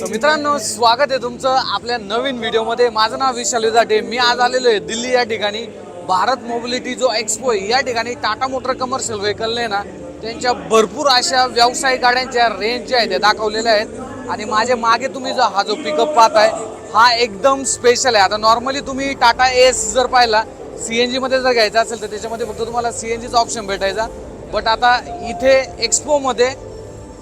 तर मित्रांनो स्वागत आहे तुमचं आपल्या नवीन व्हिडिओमध्ये. माझं नाव विशाल विजाटे मी आज आलेलो आहे दिल्ली या ठिकाणी. भारत मोबिलिटी जो एक्सपो आहे या ठिकाणी टाटा मोटर कमर्शियल व्हेकलने ना त्यांच्या भरपूर अशा व्यावसायिक गाड्यांच्या रेंज ज्या आहेत त्या दाखवलेल्या आहेत. आणि माझ्या मागे तुम्ही जो हा जो पिकअप पाहताय हा एकदम स्पेशल आहे. आता नॉर्मली तुम्ही टाटा एस जर पाहिला सी एन जीमध्ये जर घ्यायचा असेल तर त्याच्यामध्ये फक्त तुम्हाला सी एन जीचा ऑप्शन भेटायचा. बट आता इथे एक्सपोमध्ये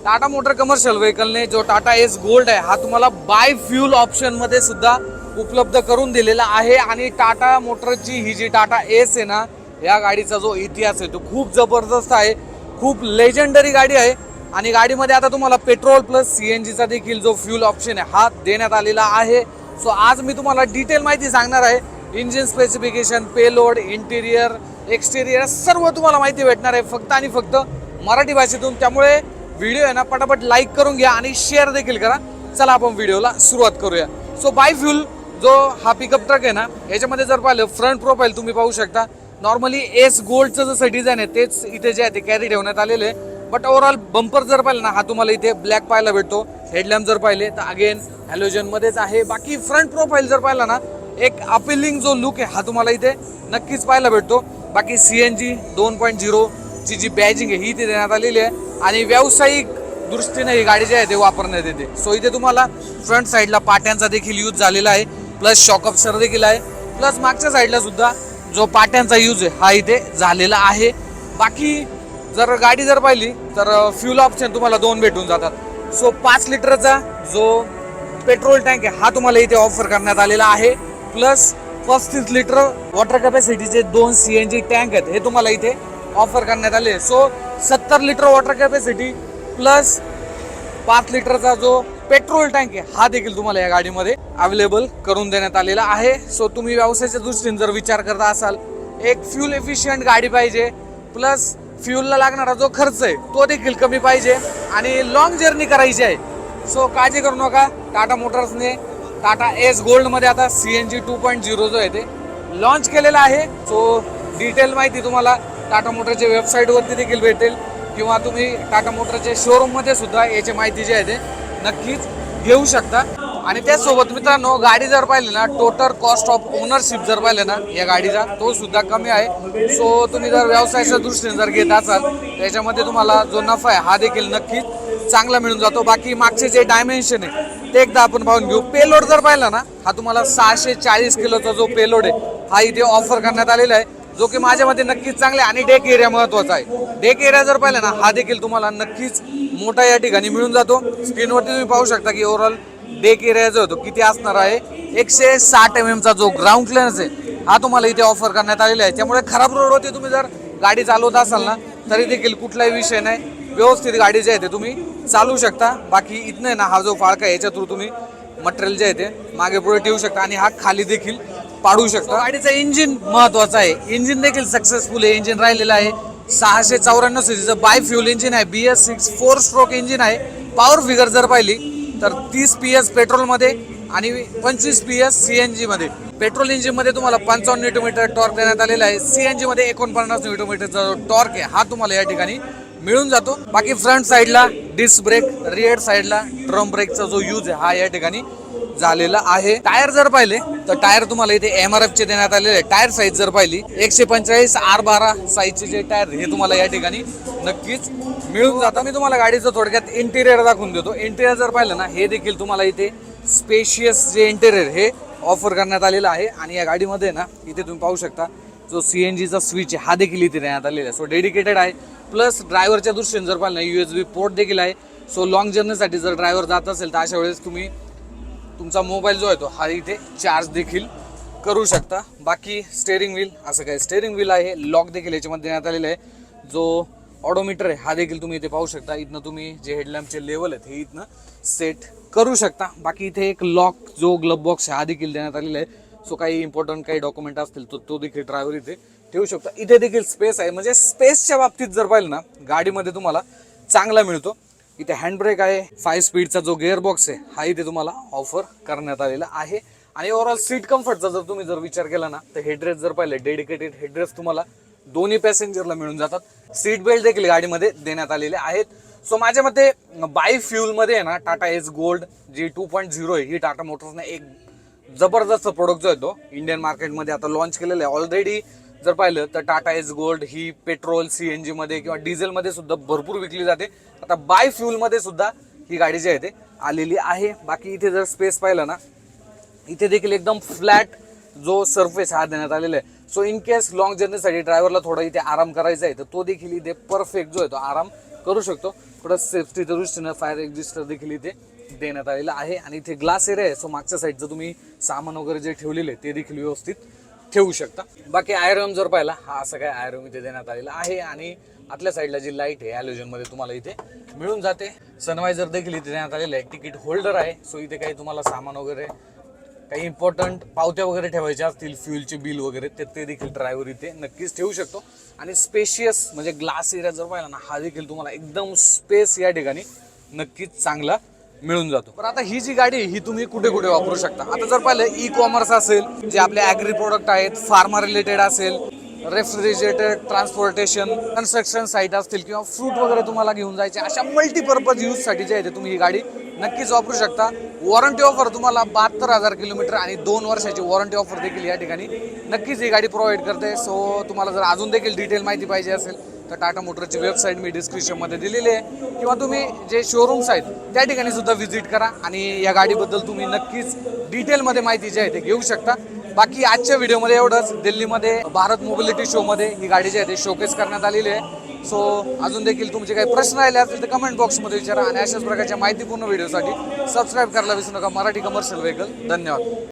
टाटा मोटर कमर्शियल व्हेकलने जो टाटा एस गोल्ड आहे हा तुम्हाला बाय फ्युल ऑप्शनमध्ये सुद्धा उपलब्ध करून दिलेला आहे. आणि टाटा मोटरची ही जी टाटा एस आहे ना या गाडीचा जो इतिहास आहे तो खूप जबरदस्त आहे. खूप लेजेंडरी गाडी आहे. आणि गाडीमध्ये आता तुम्हाला पेट्रोल प्लस सी एन जीचा देखील जो फ्युल ऑप्शन आहे हा देण्यात आलेला आहे. सो आज मी तुम्हाला डिटेल माहिती सांगणार आहे. Engine specification payload interior exterior सर्व तुम्हाला माहिती भेटणार आहे. फक्त आणि फक्त मराठी भाषेतून. त्यामुळे व्हिडिओ आहे ना पटापट लाईक करून घ्या आणि शेअर देखील करा. चला आपण व्हिडिओला सुरुवात करूया. सो बाय फ्युल जो हा पिकअप ट्रक आहे ना याच्यामध्ये जर पाहिलं फ्रंट प्रोफाईल तुम्ही पाहू शकता. नॉर्मली एस गोल्डचं जसं डिझाईन आहे तेच इथे जे आहे ते कॅरी ठेवण्यात आलेले आहे. बट ओव्हरऑल बंपर जर पाहिलं ना हा तुम्हाला इथे ब्लॅक पाहायला भेटतो. हेडलॅम्प जर पाहिले तर अगेन हॅलोजनमध्येच आहे. बाकी फ्रंट प्रोफाईल जर पाहिला ना एक अपिलिंग जो लुक आहे हा तुम्हाला इथे नक्कीच पाहायला भेटतो. बाकी सी एन जी दोन पॉईंट झिरोची जी बॅजिंग आहे ही इथे देण्यात आलेली आहे. आणि व्यावसायिक दृष्टीने ही गाडी जी आहे ते वापरण्यात येते. सो इथे तुम्हाला फ्रंट साईडला पाट्यांचा देखील यूज झालेला आहे. प्लस शॉक सर देखील आहे. प्लस मागच्या साईडला सुद्धा जो पाट्यांचा यूज आहे हा इथे झालेला आहे. बाकी जर गाडी जर पाहिली तर फ्युल ऑप्शन तुम्हाला दोन भेटून जातात. सो पाच लिटरचा जो पेट्रोल टँक आहे हा तुम्हाला इथे ऑफर करण्यात आलेला आहे. प्लस पस्तीस लिटर वॉटर कॅपॅसिटीचे दोन सी एन जी टँक आहेत हे तुम्हाला इथे ऑफर करण्यात आले. सो सत्तर लिटर वॉटर कॅपॅसिटी प्लस पाच लिटरचा जो पेट्रोल टँक आहे हा देखील तुम्हाला या गाडीमध्ये अवेलेबल करून देण्यात आलेला आहे. सो तुम्ही व्यवसायाच्या दृष्टीने जर विचार करता असाल एक फ्युल एफिशियंट गाडी पाहिजे प्लस फ्युलला लागणारा जो खर्च आहे तो देखील कमी पाहिजे आणि लॉंग जर्नी करायची आहे. सो काळजी करू नका. टाटा मोटर्सने टाटा एस गोल्डमध्ये आता C N G two point zero जो आहे ते लॉन्च केलेला आहे. सो डिटेल माहिती तुम्हाला टाटा मोटरच्या वेबसाईटवरती देखील भेटेल किंवा तुम्ही टाटा मोटरच्या शोरूममध्ये सुद्धा याची माहिती जी आहे ते नक्कीच घेऊ शकता. आणि त्याचसोबत मित्रांनो गाडी जर पाहिली ना टोटल कॉस्ट ऑफ ओनरशिप जर पाहिलं ना या गाडीचा तो सुद्धा कमी आहे. सो तुम्ही जर व्यवसायाच्या दृष्टीने जर घेत असाल त्याच्यामध्ये तुम्हाला जो नफा आहे हा देखील नक्कीच चांगला मिळून जातो. बाकी मागचे जे डायमेन्शन आहे ते एकदा आपण पाहून घेऊ. पेलोड जर पाहिला ना हा तुम्हाला सहाशे चाळीस किलोचा जो पेलोड आहे हा इथे ऑफर करण्यात आलेला आहे. जो की माझ्या मते नक्कीच चांगला आहे आणि डेक एरिया महत्त्वाचा आहे. डेक एरिया जर पाहिला ना हा देखील तुम्हाला नक्कीच मोठा या ठिकाणी मिळून जातो. स्क्रीनवरती तुम्ही पाहू शकता की ओव्हरऑल डेक एरिया जो होतो किती असणार आहे. एकशे साठ एम एमचा जो ग्राउंड क्लिअरन्स आहे हा तुम्हाला इथे ऑफर करण्यात आलेला आहे. त्यामुळे खराब रोडवरती तुम्ही जर गाडी चालवत असाल ना तरी देखील कुठलाही विषय नाही. व्यवस्थित गाडी जे आहे ते तुम्ही चालू शकता. बाकी इथनं आहे ना हा जो फाळका आहे याच्या थ्रू तुम्ही मटेरियल जे आहे ते मागे पुढे ठेवू शकता. आणि हा खाली देखील पाडू शकतो. गाडीचं इंजिन महत्वाचं आहे. इंजिन देखील सक्सेसफुल आहे. इंजिन राहिलेलं आहे. सहाशे चौऱ्याण्णव सीसीचं बाय फ्युल इंजिन आहे. B S six four stroke engine आहे. पॉवर फिगर जर पाहिली तर तीस पी एस पेट्रोलमध्ये आणि पंचवीस पी एस सी एन जीमध्ये पेट्रोल इंजिनमध्ये तुम्हाला पंचावन्न न्यूटोमीटर टॉर्क देण्यात आलेला आहे. सी एन जीमध्ये एकोणपन्नास न्यूटोमीटरचा जो टॉर्क आहे हा तुम्हाला या ठिकाणी मिळून जातो. बाकी फ्रंट साईडला डिस्क ब्रेक रिअर साईडला ड्रम ब्रेकचा जो यूज आहे हा या ठिकाणी झालेलं आहे. टायर जर पाहिले तर टायर तुम्हाला इथे एम आर एफ चे देण्यात आलेले आहे टायर साईज जर पाहिली एकशे पंचेचाळीस आर बारा साईजचे जे टायर हे तुम्हाला या ठिकाणी नक्कीच मिळून जातं. मी तुम्हाला गाडीचं थोडक्यात इंटेरियर दाखवून देतो. इंटेरियर जर पाहिलं ना हे देखील तुम्हाला इथे स्पेशियस जे इंटेरियर हे ऑफर करण्यात आलेलं आहे. आणि या गाडीमध्ये ना इथे तुम्ही पाहू शकता जो सी एन जीचा स्विच आहे हा देखील इथे देण्यात आलेला आहे. सो डेडिकेटेड आहे. प्लस ड्रायव्हरच्या दृष्टीने जर पाहिलं ना यू एस बी पोर्ट देखील आहे. सो लॉंग जर्नीसाठी जर ड्रायव्हर जात असेल तर अशा वेळेस तुम्ही तुमचा मोबाईल जो आहे तो हा इथे चार्ज देखील करू शकता. बाकी स्टेअरिंग व्हील असं काय स्टेअरिंग व्हील आहे लॉक देखील याच्यामध्ये देण्यात आलेलं आहे. जो ऑडोमीटर आहे हा देखील तुम्ही इथे पाहू शकता. इथनं तुम्ही जे हेडलॅम्पचे लेवल आहेत हे इथनं सेट करू शकता. बाकी इथे एक लॉक जो ग्लब बॉक्स आहे हा देखील देण्यात आलेला आहे. सो काही इम्पॉर्टंट काही डॉक्युमेंट असतील तर तो देखील ड्रायव्हर इथे ठेवू शकता. इथे देखील स्पेस आहे. म्हणजे स्पेसच्या बाबतीत जर पाहिलं ना गाडीमध्ये तुम्हाला चांगला मिळतो. इथे हँडब्रेक आहे. फाय स्पीडचा जो गिअरबॉक्स आहे हा इथे तुम्हाला ऑफर करण्यात आलेला आहे. आणि ओव्हरऑल सीट कम्फर्टचा जर तुम्ही जर विचार केला ना तर हेड्रेस जर पाहिले डेडिकेटेड हेडरेस्ट तुम्हाला दोन्ही पॅसेंजरला मिळून जातात. सीट बेल्ट देखील गाडीमध्ये देण्यात आलेले आहेत. सो माझ्या मते बाय फ्युलमध्ये आहे ना टाटा एस गोल्ड जी टू पॉईंट झिरो आहे ही टाटा मोटर्सने एक जबरदस्त प्रोडक्ट जो आहे तो इंडियन मार्केटमध्ये आता लॉन्च केलेला आहे. ऑलरेडी जर पाहिलं तर टाटा एस गोल्ड ही पेट्रोल सी एनमध्ये किंवा डिझेलमध्ये सुद्धा भरपूर विकली जाते. आता बाय फ्युलमध्ये सुद्धा ही गाडी जी आहे ते आलेली आहे. बाकी इथे जर स्पेस पाहिलं ना इथे देखील एकदम फ्लॅट जो सरफेस हा देण्यात आलेला आहे. सो इन केस लॉंग जर्नीसाठी ड्रायव्हरला थोडा इथे आराम करायचा आहे तर तो देखील इथे परफेक्ट जो आहे तो आराम करू शकतो. थोडं सेफ्टीच्या दृष्टीनं फायर एक्झिस्टर देखील इथे देण्यात आलेला आहे. आणि इथे ग्लास एरिया आहे सो मागच्या साईडचं तुम्ही सामान वगैरे जे ठेवलेले आहे ते देखील व्यवस्थित ठेवू शकता. बाकी आयरम जर पाहिला हा असं काय आयरम इथे देण्यात आलेला आहे आणि आतल्या साईडला जी लाइट आहे ॲलोजनमध्ये तुम्हाला इथे मिळून जाते. सनवायझर देखील इथे देण्यात आलेलं आहे. तिकीट होल्डर आहे. सो इथे काही तुम्हाला सामान वगैरे काही इम्पॉर्टंट पावत्या वगैरे ठेवायच्या असतील फ्युलचे बिल वगैरे ते ते देखील ड्रायव्हर इथे नक्कीच ठेवू शकतो. आणि स्पेशियस म्हणजे ग्लास एरिया जर पाहिला ना हा देखील तुम्हाला एकदम स्पेस या ठिकाणी नक्कीच चांगला मिळून जातो. पण आता ही जी गाडी ही तुम्ही कुठे कुठे वापरू शकता? आता जर पाहिलं ई कॉमर्स असेल जे आपले ॲग्री प्रोडक्ट आहेत फार्मा रिलेटेड असेल रेफ्रिजरेटेड ट्रान्सपोर्टेशन कन्स्ट्रक्शन साईट असतील किंवा फ्रूट वगैरे तुम्हाला घेऊन जायचे अशा मल्टीपर्पज यूजसाठी जे आहे ते तुम्ही ही गाडी नक्कीच वापरू शकता. वॉरंटी ऑफर तुम्हाला बहात्तर हजार किलोमीटर आणि दोन वर्षाची वॉरंटी ऑफर देखील या ठिकाणी नक्कीच ही गाडी प्रोव्हाइड करते. सो तुम्हाला जर अजून देखील डिटेल माहिती पाहिजे असेल तर टाटा मोटरची वेबसाईट मी डिस्क्रिप्शनमध्ये दिलेली आहे. किंवा तुम्ही जे शोरूम्स आहेत त्या ठिकाणी सुद्धा व्हिजिट करा आणि या गाडीबद्दल तुम्ही नक्कीच डिटेलमध्ये माहिती जी आहे ते घेऊ शकता. बाकी आजच्या व्हिडिओमध्ये एवढंच. दिल्लीमध्ये भारत मोबिलिटी शोमध्ये ही गाडी जी आहे ते शोकेस करण्यात आलेली आहे. सो अजून देखील तुमचे काही प्रश्न राहिले असतील तर कमेंट बॉक्समध्ये विचारा आणि अशाच प्रकारच्या माहितीपूर्ण व्हिडिओसाठी सबस्क्राईब करायला विसरू नका. मराठी कमर्शियल व्हेकल धन्यवाद.